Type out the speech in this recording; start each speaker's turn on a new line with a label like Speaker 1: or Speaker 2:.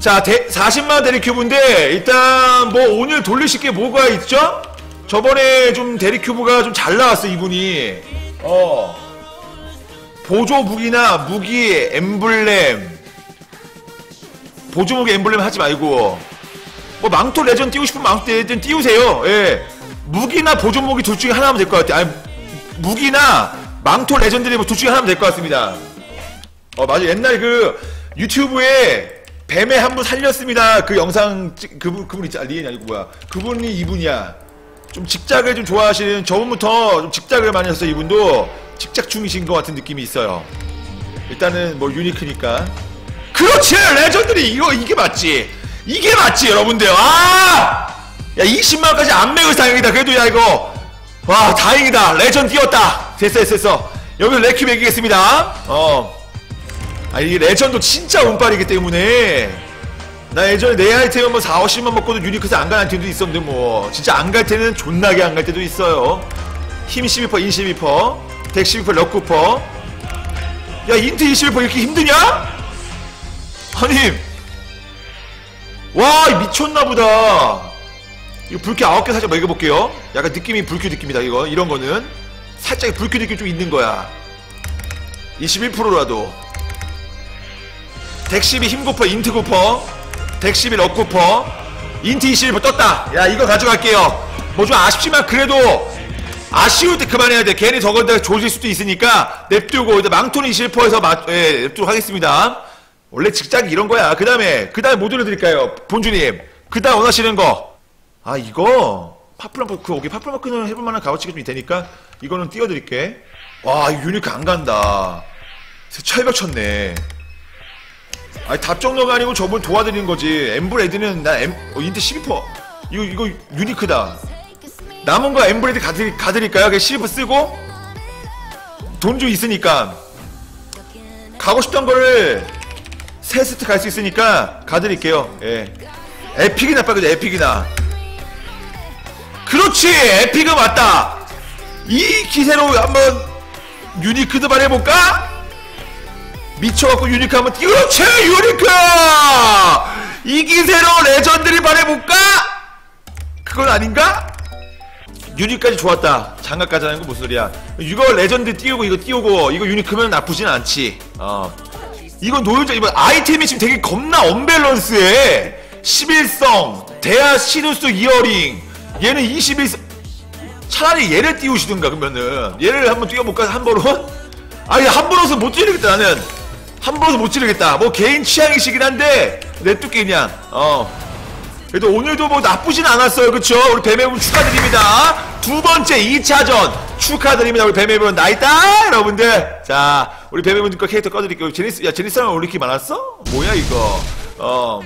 Speaker 1: 자, 대, 40만 데리큐브인데, 일단, 뭐, 오늘 돌리실 게 뭐가 있죠? 저번에 좀 데리큐브가 좀 잘 나왔어, 이분이. 어. 보조 무기나 무기, 엠블렘. 보조 무기, 엠블렘 하지 말고. 뭐, 망토 레전 띄우고 싶으면 망토 레전 띄우세요. 예. 무기나 보조 무기 둘 중에 하나 하면 될 것 같아요. 아니, 무기나 망토 레전드리 뭐둘 중에 하나 하면 될 것 같습니다. 어, 맞아. 옛날 그 유튜브에 뱀에 한 분 살렸습니다. 그 영상 찍, 그분 그분 있지 리엔이 아니고 뭐야? 그분이 이분이야. 좀 직작을 좀 좋아하시는 저분부터 좀 직작을 많이 했어 이분도 직작 중이신 것 같은 느낌이 있어요. 일단은 뭐 유니크니까. 그렇지 레전드리 이거 이게 맞지. 이게 맞지 여러분들. 아! 야 20만까지 안 매고 다행이다. 그래도 야 이거 와 다행이다. 레전 뛰었다. 됐어 됐어 됐어. 여기서 레큐 매기겠습니다. 어. 아 이게 레전도 진짜 운빨이기 때문에. 나 예전에 내 아이템 뭐 4, 50만 먹고도 유니크에서 안 가는 팀도 있었는데 뭐. 진짜 안 갈 때는 존나게 안 갈 때도 있어요. 힘 12%, 인 12%, 덱 12%, 럭9%. 야 인트 21% 이렇게 힘드냐? 아니. 와 미쳤나보다. 이거 불쾌 9개 살짝 먹여볼게요. 약간 느낌이 불쾌 느낌이다 이거. 이런 거는. 살짝 불쾌 느낌 좀 있는 거야. 21%라도 덱12 힘고퍼 인트 고퍼. 덱11 럭고퍼. 인트 21% 떴다. 야 이거 가져갈게요. 뭐 좀 아쉽지만 그래도 아쉬울 때 그만해야 돼. 괜히 저건데 조질 수도 있으니까 냅두고 이제 망토니 21%에서 마, 예, 냅두고 하겠습니다. 원래 직작이 이런 거야. 그 다음에 그 다음에 뭐 들려드릴까요? 본주님. 그 다음 원하시는 거 아 이거 파플럼프 그 오케이. 파플럼크는 해볼 만한 값어치가 좀 되니까 이거는 띄워드릴게. 와 유니크 안 간다. 철벽 쳤네 아니 답정너가 아니고 저분 도와드리는 거지. 엠브레드는 나 엠, 어, 인트 12% 이거 이거 유니크다. 남은 거 엠브레드 가드리, 가드릴까요? 그냥 12% 쓰고? 돈 좀 있으니까. 가고 싶던 거를 세 세트 갈 수 있으니까 가드릴게요. 예. 에픽이나 빨리 에픽이나. 그렇지! 에픽은 맞다! 이 기세로 한번 유니크도 말해볼까? 미쳐갖고 유니크 한번 띄 그렇지 유니크! 이 기세로 레전드를 말해볼까? 그건 아닌가? 유니까지 좋았다. 장갑까지 하는 거 무슨 소리야? 이거 레전드 띄우고 이거 띄우고 이거 유니크면 나쁘진 않지. 어. 이건 노유자 이번 아이템이 지금 되게 겁나 언밸런스해. 11성 대하 시누스 이어링. 얘는 21성. 차라리 얘를 띄우시든가 그러면은. 얘를 한번 띄워볼까 한 번은? 아니 한 번으로서 못 찌르겠다 나는 한 번으로서 못 찌르겠다. 뭐 개인 취향이시긴 한데 그냥 어. 그래도 오늘도 뭐 나쁘진 않았어요. 그쵸? 우리 뱀해분 축하드립니다. 두 번째 2차전 축하드립니다. 우리 뱀해분. 나이다! 여러분들. 자 우리 뱀해분 거 캐릭터 꺼드릴게요. 제니스 야 제니스랑 올리기 많았어? 뭐야 이거? 어